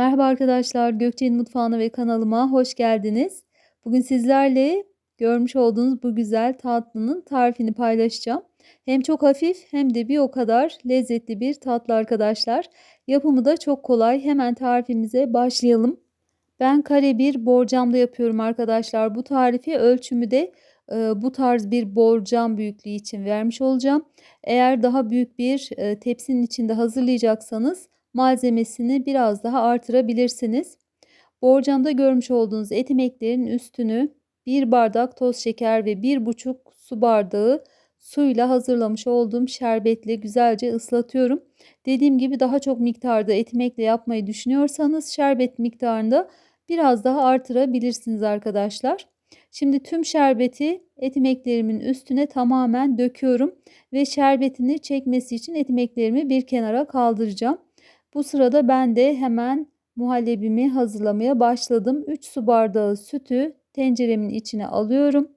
Merhaba arkadaşlar, Gökçe'nin mutfağına ve kanalıma hoş geldiniz. Bugün sizlerle görmüş olduğunuz bu güzel tatlının tarifini paylaşacağım. Hem çok hafif hem de bir o kadar lezzetli bir tatlı arkadaşlar. Yapımı da çok kolay. Hemen tarifimize başlayalım. Ben kare bir borcamda yapıyorum arkadaşlar. Bu tarifi ölçümü de e, bu tarz bir borcam büyüklüğü için vermiş olacağım. Eğer daha büyük bir e, tepsinin içinde hazırlayacaksanız malzemesini biraz daha artırabilirsiniz. Borcamda görmüş olduğunuz et yemeklerin üstünü 1 bardak toz şeker ve 1,5 su bardağı suyla hazırlamış olduğum şerbetle güzelce ıslatıyorum. Dediğim gibi daha çok miktarda et yemekle yapmayı düşünüyorsanız şerbet miktarında biraz daha artırabilirsiniz arkadaşlar. Şimdi tüm şerbeti et yemeklerimin üstüne tamamen döküyorum ve şerbetini çekmesi için et yemeklerimi bir kenara kaldıracağım. Bu sırada ben de hemen muhallebimi hazırlamaya başladım. 3 su bardağı sütü tenceremin içine alıyorum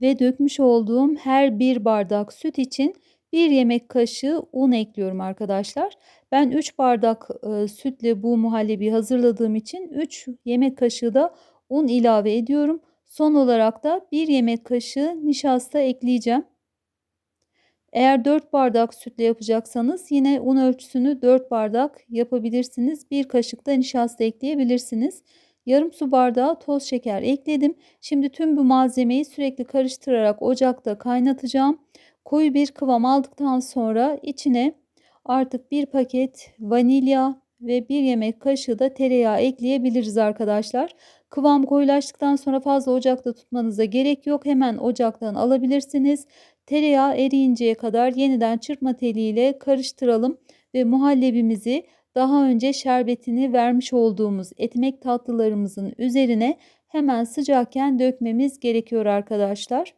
ve dökmüş olduğum her bir bardak süt için bir yemek kaşığı un ekliyorum arkadaşlar. Ben 3 bardak e, sütle bu muhallebi hazırladığım için 3 yemek kaşığı da un ilave ediyorum. Son olarak da bir yemek kaşığı nişasta ekleyeceğim. Eğer 4 bardak sütle yapacaksanız yine un ölçüsünü 4 bardak yapabilirsiniz. Bir kaşık da nişasta ekleyebilirsiniz. Yarım su bardağı toz şeker ekledim. Şimdi tüm bu malzemeyi sürekli karıştırarak ocakta kaynatacağım. Koyu bir kıvam aldıktan sonra içine artık bir paket vanilya ve bir yemek kaşığı da tereyağı ekleyebiliriz arkadaşlar. Kıvam koyulaştıktan sonra fazla ocakta tutmanıza gerek yok. Hemen ocaktan alabilirsiniz. Tereyağı eriyinceye kadar yeniden çırpma teliyle karıştıralım ve muhallebimizi daha önce şerbetini vermiş olduğumuz etmek tatlılarımızın üzerine hemen sıcakken dökmemiz gerekiyor arkadaşlar.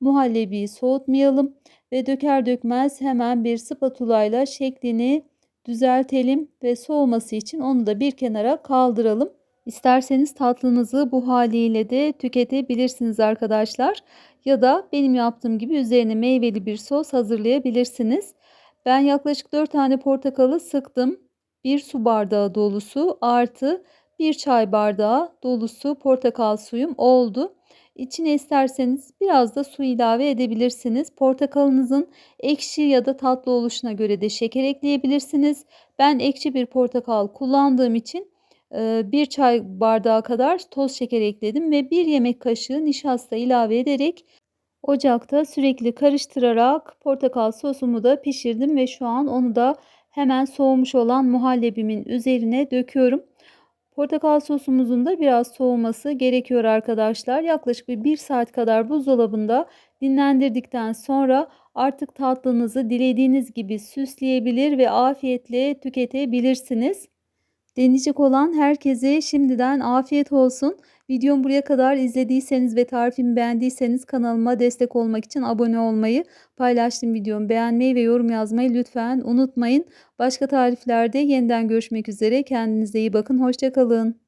Muhallebiyi soğutmayalım ve döker dökmez hemen bir spatula ile şeklini düzeltelim ve soğuması için onu da bir kenara kaldıralım. İsterseniz tatlınızı bu haliyle de tüketebilirsiniz arkadaşlar. Ya da benim yaptığım gibi üzerine meyveli bir sos hazırlayabilirsiniz. Ben yaklaşık 4 tane portakalı sıktım. 1 su bardağı dolusu artı 1 çay bardağı dolusu portakal suyum oldu. İçine isterseniz biraz da su ilave edebilirsiniz. Portakalınızın ekşi ya da tatlı oluşuna göre de şeker ekleyebilirsiniz. Ben ekşi bir portakal kullandığım için bir çay bardağı kadar toz şeker ekledim ve bir yemek kaşığı nişasta ilave ederek ocakta sürekli karıştırarak portakal sosumu da pişirdim ve şu an onu da hemen soğumuş olan muhallebimin üzerine döküyorum. Portakal sosumuzun da biraz soğuması gerekiyor arkadaşlar. Yaklaşık bir 1 saat kadar buzdolabında dinlendirdikten sonra artık tatlınızı dilediğiniz gibi süsleyebilir ve afiyetle tüketebilirsiniz. Deneyecek olan herkese şimdiden afiyet olsun. Videomu buraya kadar izlediyseniz ve tarifimi beğendiyseniz kanalıma destek olmak için abone olmayı, paylaştığım videomu beğenmeyi ve yorum yazmayı lütfen unutmayın. Başka tariflerde yeniden görüşmek üzere. Kendinize iyi bakın. Hoşçakalın.